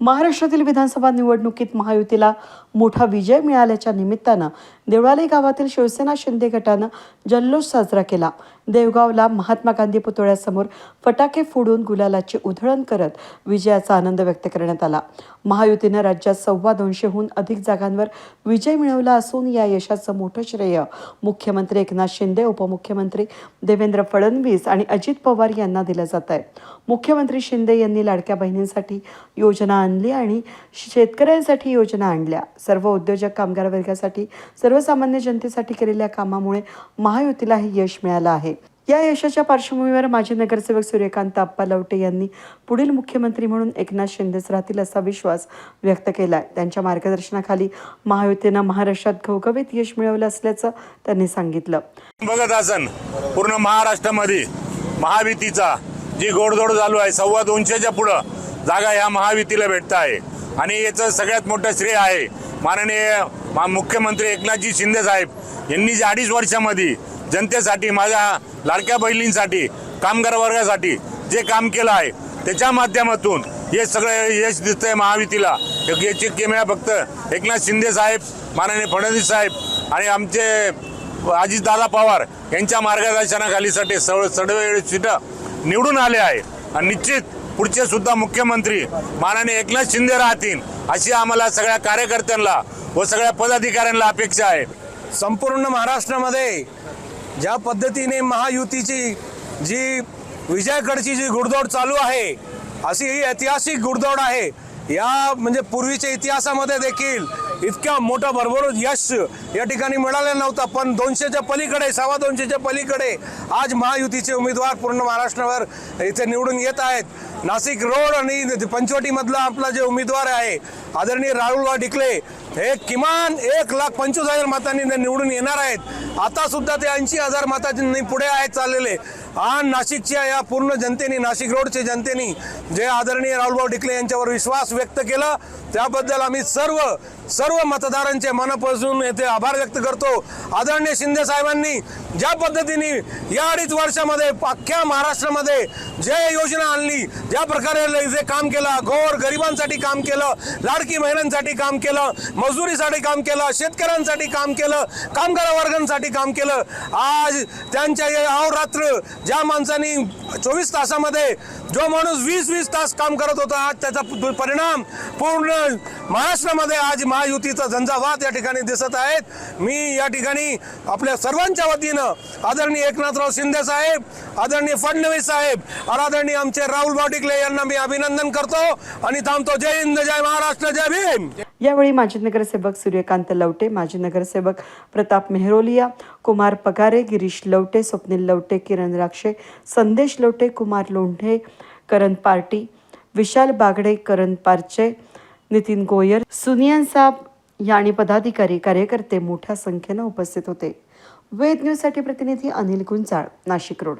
महाराष्ट्रातील विधानसभा निवडणुकीत महायुतीला मोठा विजय मिळाल्याच्या निमित्तानं देवळाली गावातील शिवसेना शिंदे गटानं जल्लोष साजरा केला. देवगावला महात्मा गांधी पुतळ्यासमोर फटाके फोडून गुलालाची उधळण करत विजयाचा आनंद व्यक्त करण्यात आला. महायुतीनं राज्यात सव्वा दोनशेहून अधिक जागांवर विजय मिळवला असून या यशाचं मोठं श्रेय मुख्यमंत्री एकनाथ शिंदे उपमुख्यमंत्री देवेंद्र फडणवीस आणि अजित पवार यांना दिलं जात आहे. मुख्यमंत्री शिंदे यांनी लाडक्या बहिणींसाठी योजना आणली आणि शेतकऱ्यांसाठी योजना आणल्या. सर्व उद्योजक कामगार वर्गासाठी सर्व सर्वसामान्य जनतेसाठी केलेल्या कामामुळे महायुतीला हे यश मिळालं आहे. या यशाच्या पार्श्वभूमीवर माजी नगरसेवक सूर्यकांत आप्पा लवटे यांनी पुढील मुख्यमंत्री म्हणून एकनाथ शिंदेच राहतील असा विश्वास व्यक्त केला आहे त्यांच्या मार्गदर्शनाखाली महायुतीनं महाराष्ट्रात घवघवीत यश मिळवलं असल्याचं त्यांनी सांगितलं. बघत असन पूर्ण महाराष्ट्रामध्ये महायुतीचा जी गोडधोड चालू आहे सव्वा दोनशेच्या पुढं जागा ह्या महायुतीला भेटत आहे. आणि याचं सगळ्यात मोठं श्रेय आहे माननीय मुख्यमंत्री एकनाथजी शिंदे साहेब यांनी जे अडीच वर्षामध्ये जनतेसाठी माझ्या लाडक्या बहिणींसाठी कामगार वर्गासाठी जे काम केलं आहे त्याच्या माध्यमातून हे सगळं यश दिसतंय महायुतीला. याची केमेळा फक्त एकनाथ शिंदे साहेब माननीय फडणवीस साहेब आणि आमचे अजितदादा पवार यांच्या मार्गदर्शनाखालीसाठी सव सडवे सीटं निवडून आले आहे. आणि निश्चित पुढचे सुद्धा मुख्यमंत्री माननीय एकनाथ शिंदे राहतील अशी आम्हाला सगळ्या कार्यकर्त्यांना व सगळ्या पदाधिकाऱ्यांना अपेक्षा आहे. संपूर्ण महाराष्ट्रामध्ये ज्या पद्धतीने महायुतीची जी विजयाकडची जी गुडदौड चालू आहे अशी ही ऐतिहासिक गुडदौड आहे. या म्हणजे पूर्वीच्या इतिहासामध्ये देखील इतक्या मोठं भरभरून यश या ठिकाणी मिळालं नव्हतं. पण दोनशेच्या पलीकडे सव्वा दोनशेच्या पलीकडे आज महायुतीचे उमेदवार पूर्ण महाराष्ट्रावर इथे निवडून येत आहेत. नाशिक रोड आणि पंचवटीमधला आपला जे उमेदवार आहे आदरणीय राहुल डिकले हे किमान एक लाख पंचवीस हजार मतांनी ते निवडून येणार आहेत. आता सुद्धा ते ऐंशी हजार मतांनी पुढे आहेत चाललेले. आणि नाशिकच्या या पूर्ण जनतेने नाशिक रोडच्या जनतेने जे आदरणीय राहुलभाऊ डिकले यांच्यावर विश्वास व्यक्त केला त्याबद्दल आम्ही सर्व सर्व सर्व मतदारांचे मनापासून येथे आभार व्यक्त करतो. आदरणीय शिंदे साहेबांनी ज्या पद्धतीने या अडीच वर्षामध्ये अख्ख्या महाराष्ट्रामध्ये जे योजना आणली ज्या प्रकारे जे काम केलं गोर गरिबांसाठी काम केलं लाडकी महिलांसाठी काम केलं मजुरीसाठी काम केलं शेतकऱ्यांसाठी काम केलं कामगार वर्गांसाठी काम केलं आज त्यांच्या या अहोरात्र ज्या माणसांनी चोवीस तासामध्ये जो माणूस वीस वीस तास काम करत होता आज त्याचा परिणाम पूर्ण महाराष्ट्रामध्ये आज महायुतीचा झंझावात या ठिकाणी दिसत आहेत. मी या ठिकाणी आपल्या सर्वांच्या वतीनं आदरणीय एकनाथराव शिंदे साहेब आदरणीय फडणवीस साहेब आदरणीय आमचे राहुल बावटिकले यांना मी अभिनंदन करतो आणि थांबतो. जय हिंद जय महाराष्ट्र जय भीम. यावेळी माजी नगरसेवक सूर्यकांत लवटे माजी नगरसेवक प्रताप मेहरोलिया कुमार पगारे गिरीश लवटे स्वप्नील लवटे किरण राक्षे संदेश लवटे कुमार लोंढे करण पार्टी विशाल बागडे करण पारचे नितीन गोयर सुनियन साब आणि पदाधिकारी कार्यकर्ते मोठ्या संख्येनं उपस्थित होते. वेद न्यूजसाठी प्रतिनिधी अनिल गुंजाळ नाशिक रोड.